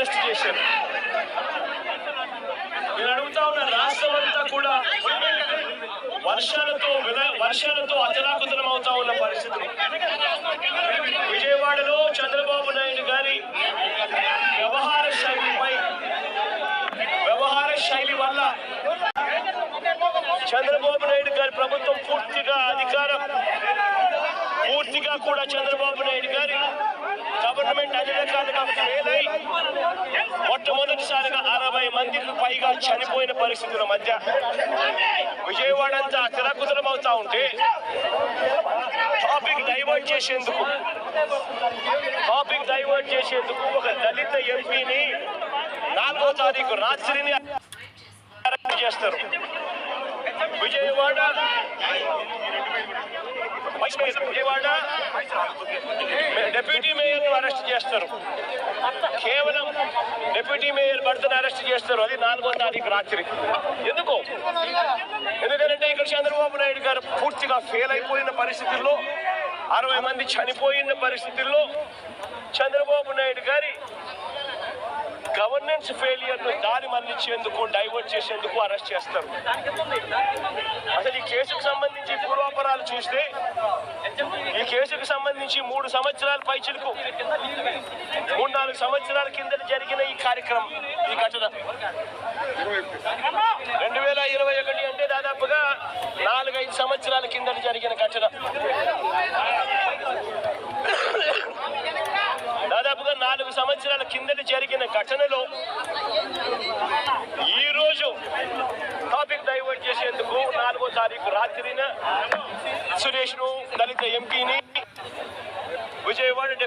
Arrest చేశారు. నేను అడుగుతా ఉన్న రాష్ట్రం అంతా కూడా వర్షాలతో వర్షాలతో అతలాకుతలం అవుతా ఉన్న పరిస్థితులు విజయవాడలో చంద్రబాబు నాయుడు గారి వ్యవహార శైలిపై వ్యవహార శైలి వల్ల చంద్రబాబు నాయుడు గారి ప్రభుత్వం పూర్తిగా అధికారం పూర్తిగా కూడా చంద్రబాబు నాయుడు గారి గవర్నమెంట్ అన్ని రకాలుగా ఫెయిల్ అయి మొట్టమొదటిసారిగా అరవై మందికి పైగా చనిపోయిన పరిస్థితుల మధ్య విజయవాడ అంతా అతలకుతలం అవుతా ఉంటే టాపిక్ డైవర్ట్ చేసేందుకు టాపిక్ డైవర్ట్ చేసేందుకు ఒక దళిత ఎంపీని నాలుగో తారీఖు రాత్రిని అరెస్ట్ చేస్తారు. విజయవాడ విజయవాడ డెప్యూటీ మేయర్ను అరెస్ట్ చేస్తారు కేవలం డిప్యూటీ మేయర్ భర్తను అరెస్ట్ చేస్తారు అది నాలుగో తారీఖు రాత్రి. ఎందుకు? ఎందుకంటే ఇక్కడ చంద్రబాబు నాయుడు గారు పూర్తిగా ఫెయిల్ అయిపోయిన పరిస్థితుల్లో అరవై మంది చనిపోయిన పరిస్థితుల్లో చంద్రబాబు నాయుడు గారి గవర్నెన్స్ ఫెయిలియర్ను దారి మళ్ళించేందుకు డైవర్ట్ చేసేందుకు అరెస్ట్ చేస్తారు. అసలు ఈ కేసుకు సంబంధించి పూర్వాపరాలు చూస్తే ఈ కేసుకు సంబంధించి మూడు సంవత్సరాల పైచిలకు. మూడు నాలుగు సంవత్సరాల కింద జరిగిన ఈ కార్యక్రమం. ఈ ఘటన రెండు వేల ఇరవై ఒకటి అంటే దాదాపుగా నాలుగైదు సంవత్సరాల కింద జరిగిన ఘటన దాదాపుగా నాలుగు సంవత్సరాల కిందటి జరిగిన ఘటనలో ఈ రోజు టాపిక్ డైవర్ట్ చేసేందుకు నాలుగో తారీఖు రాత్రిన సురేష్ను దళిత ఎంపీని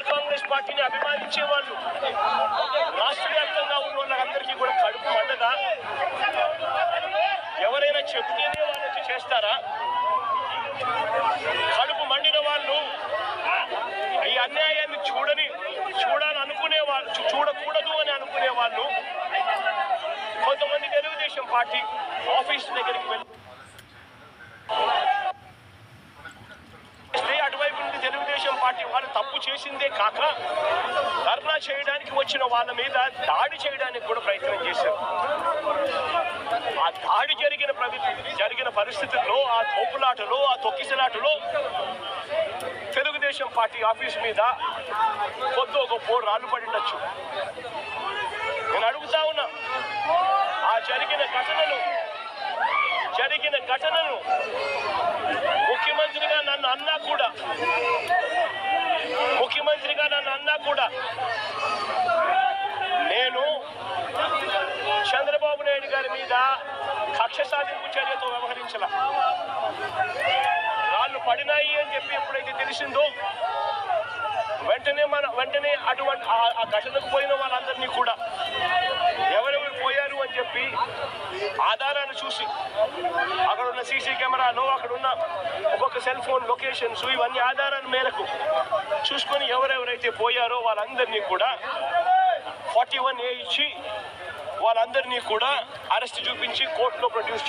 వైఎస్ఆర్ కాంగ్రెస్ పార్టీని అభిమానించే వాళ్ళు రాష్ట్ర వ్యాప్తంగా ఉన్న వాళ్ళందరికీ కూడా కడుపు మండదా ఎవరైనా చెప్తేనే వాళ్ళు వచ్చి చేస్తారా? కడుపు మండిన వాళ్ళు ఈ అన్యాయాన్ని చూడని చూడాలని అనుకునే వాళ్ళు చూడకూడదు అని అనుకునే వాళ్ళు కొంతమంది తెలుగుదేశం పార్టీ ఆఫీస్ దగ్గరికి వెళ్ళి చేస్తే అటువైపు నుండి తెలుగుదేశం పార్టీ వాళ్ళు తప్పు చేసిందే కాక ధర్నా చేయడానికి వచ్చిన వాళ్ళ మీద దాడి చేయడానికి కూడా ప్రయత్నం చేశారు. ఆ దాడి జరిగిన జరిగిన పరిస్థితుల్లో ఆ తోపులాటలో ఆ తొక్కిసలాటలో తెలుగుదేశం పార్టీ ఆఫీస్ మీద కొద్దో గొప్ప రాళ్ళు పడిండొచ్చు నేను అడుగుతా ఉన్నా ఆ జరిగిన ఘటనలు జరిగిన ఘటనను ముఖ్యమంత్రిగా నన్ను అన్నా కూడా ముఖ్యమంత్రిగా నన్ను అన్నా కూడా నేను చంద్రబాబు నాయుడు గారి మీద కక్ష సాధింపు చర్యతో వ్యవహరించాల. రాళ్ళు పడినాయి అని చెప్పి ఎప్పుడైతే తెలిసిందో వెంటనే మన వెంటనే అటువంటి ఆ- ఆ ఘటనకు పోయిన వాళ్ళందరినీ కూడా ఎవరెవరు పోయారు అని చెప్పి ఆధారాన్ని చూసి అక్కడ ఉన్న సీసీ కెమెరాలో అక్కడ ఉన్న ఒక్కొక్క సెల్ ఫోన్ లొకేషన్స్ ఇవన్నీ ఆధారాల మేరకు చూసుకొని ఎవరెవరైతే పోయారో వాళ్ళందరినీ కూడా ఫార్టీ వన్ ఏ ఇచ్చి వాళ్ళందరినీ కూడా అరెస్ట్ చూపించి కోర్టులో ప్రొడ్యూస్